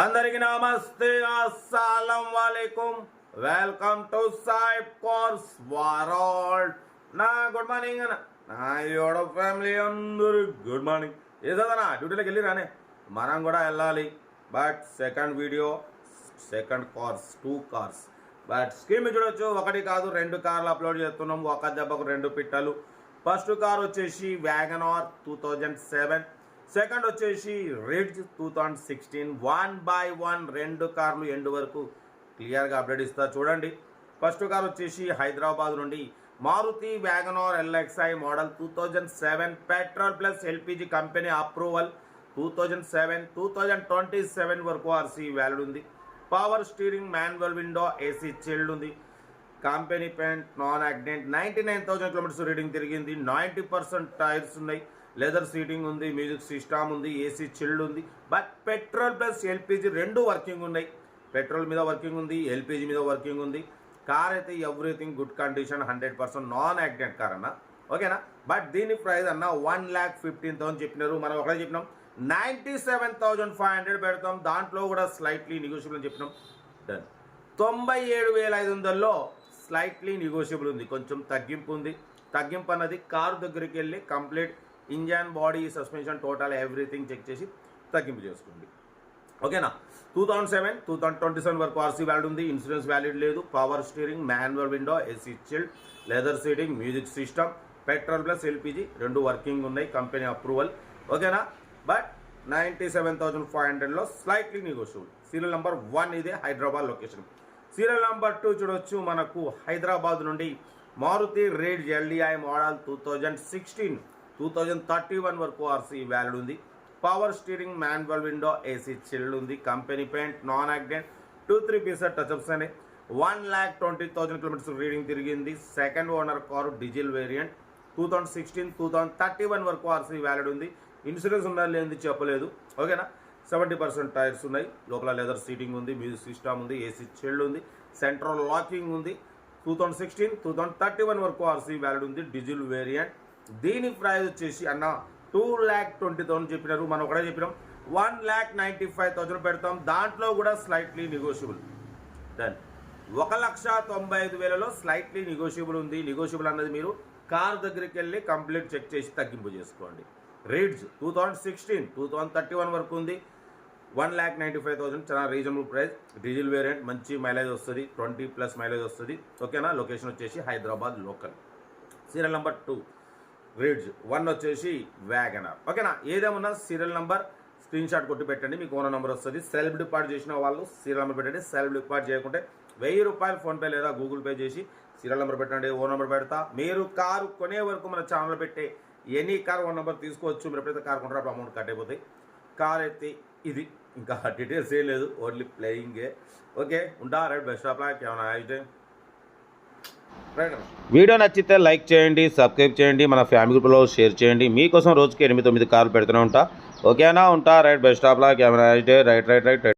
అందరికి నమస్తే. అస్సలం వాలేకుం. Welcome to Saib cars world. నా గుడ్ మార్నింగ్ అన్న. నా యోడ ఫ్యామిలీ అందరూ గుడ్ మార్నింగ్. ఏదన్నా డ్యూటీలోకి వెళ్ళి రానే. మనం కూడా వెళ్ళాలి. But second video second cars two cars. But scheme చూడొచ్చు. ఒకటి కాదు రెండు కార్లు అప్లోడ్ చేస్తున్నాం. ఒక దెబ్బకు రెండు పిట్టలు. ఫస్ట్ కార్ వచ్చేసి wagon R two thousand seven. Second వచ్చేసి Ritz two thousand sixteen. One by one రెండు కార్లు ఎండ్ వరకు క్లియర్గా అప్డేట్ ఇస్తా చూడండి. ఫస్ట్ కార్ వచ్చేసి హైదరాబాద్ నుండి Maruti Wagon R LXI model two thousand seven petrol plus LPG company approval two thousand seven two thousand twenty seven వరకు RC valid ఉంది. Power steering manual window AC chilled ఉంది. Company paint non accident ninety nine thousand kilometres reading తిరిగింది. Ninety percent tyres ఉన్నాయి. Leather seating ఉంది music system ఉంది AC chilled ఉంది but petrol plus LPG రెండు working ఉన్నాయి. Petrol మీద వర్కింగ్ ఉంది ఎల్పిజి మీద వర్కింగ్ ఉంది. కార్ అయితే everything good condition hundred percent non accident car అన్న. ఓకేనా? బట్ దీని ప్రైస్ అన్న వన్ ల్యాక్ ఫిఫ్టీన్ థౌసండ్ చెప్పినారు. మనం ఒకటే చెప్పినాం. Ninety seven thousand five hundred పెడతాం. దాంట్లో కూడా స్లైట్లీ నెగోషియబుల్ అని చెప్పినాం. డన్ తొంభై ఏడు వేల ఐదు వందల్లో స్లైట్లీ నెగోషియబుల్ ఉంది. కొంచెం తగ్గింపు ఉంది. తగ్గింపు అన్నది కారు దగ్గరికి వెళ్ళి complete engine body suspension total everything check చేసి తగ్గింపు చేసుకోండి. ఓకేనా? Two thousand seven two thousand twenty seven వరకు ఆర్సీ వ్యాలిడ్ ఉంది ఇన్సూరెన్స్ వ్యాలిడ్ లేదు power steering manual window AC chilled leather seating music system petrol plus LPG రెండు working ఉన్నాయి company approval ఓకేనా? But ninety seven thousand five హండ్రెడ్లో slightly negotiable serial number one ఇదే Hyderabad location serial number two చూడొచ్చు మనకు హైదరాబాద్ నుండి Maruti Ritz LDI model two thousand sixteen two thousand thirty one వరకు RC valid ఉంది. Power steering manual window AC chilled ఉంది. Company paint non accident two three pieced touch ups అని one lakh twenty thousand kilometres reading తిరిగింది. Second owner car diesel variant two thousand sixteen two thousand thirty one వరకు RC valid ఉంది. Insurance ఉందా లేనిది చెప్పలేదు. ఓకేనా seventy percent tyres ఉన్నాయి. లోపల లెదర్ సీటింగ్ ఉంది మ్యూజిక్ సిస్టమ్ ఉంది ఏసీ చిల్డ్ ఉంది. సెంట్రల్ లాకింగ్ ఉంది. Two thousand sixteen two thousand thirty one వరకు ఆర్సీ వ్యాలిడ్ ఉంది. డీజిల్ వేరియంట్ దీని ప్రైజ్ వచ్చేసి అన్న టూ ల్యాక్ ట్వంటీ థౌసండ్ చెప్పినారు. మనం ఒకటే చెప్పినాం. One lakh ninety five thousand పెడతాం. దాంట్లో కూడా స్లైట్లీ నెగోషియబుల్ డన్ ఒక లక్ష తొంభై ఐదు వేలలో స్లైట్లీ నెగోషియబుల్ ఉంది. నెగోషియబుల్ అన్నది మీరు కార్ దగ్గరికి వెళ్ళి కంప్లీట్ చెక్ చేసి తగ్గింపు చేసుకోండి. Reads two thousand sixteen two thousand thirty one వరకు ఉంది. One lakh ninety five thousand చాలా రీజనబుల్ ప్రైస్ డీజిల్ వేరియంట్ మంచి మైలేజ్ వస్తుంది. ట్వంటీ ప్లస్ మైలేజ్ వస్తుంది. ఓకేనా? లొకేషన్ వచ్చేసి Hyderabad local. Serial number two reads one వచ్చేసి వ్యాగనర్ ఓకేనా? ఏదేమన్నా సీరియల్ నెంబర్ స్క్రీన్ షాట్ కొట్టి పెట్టండి మీకు ఓనర్ నెంబర్ వస్తుంది. సెల్ఫ్ డిపాజిట్ చేసిన వాళ్ళు సీరియల్ నెంబర్ పెట్టండి. సెల్ఫ్ డిపాజిట్ చేయకుంటే వెయ్యి రూపాయలు ఫోన్పే లేదా గూగుల్ పే చేసి సీరియల్ నెంబర్ పెట్టండి ఓ నెంబర్ పెడతా. మీరు కారు కొనే వరకు మన ఛానల్ పెట్టే ఎనీ కార్ ఓ నెంబర్ తీసుకోవచ్చు. మీరు ఎప్పుడైతే కార్ కొంటారో అమౌంట్ కట్ అయిపోతాయి. కార్ అయితే ఇది. ఇంకా డీటెయిల్స్ ఏం లేదు. ఓన్లీ ప్లేయింగే ఓకే? ఉంటా? రైట్ బెస్ట్ ఆఫ్ లాక్ ఏమైనా వీడియో నచ్చితే లైక్ చేయండి సబ్స్క్రైబ్ చేయండి మన ఫ్యామిలీ గ్రూప్లో షేర్ చేయండి. మీకోసం రోజుకి ఎనిమిది తొమ్మిది కార్లు పెడుతూనే ఉంటా. ఓకేనా? ఉంటా. Right best of luck. ఏమైనా రైట్ రైట్ రైట్ రైట్.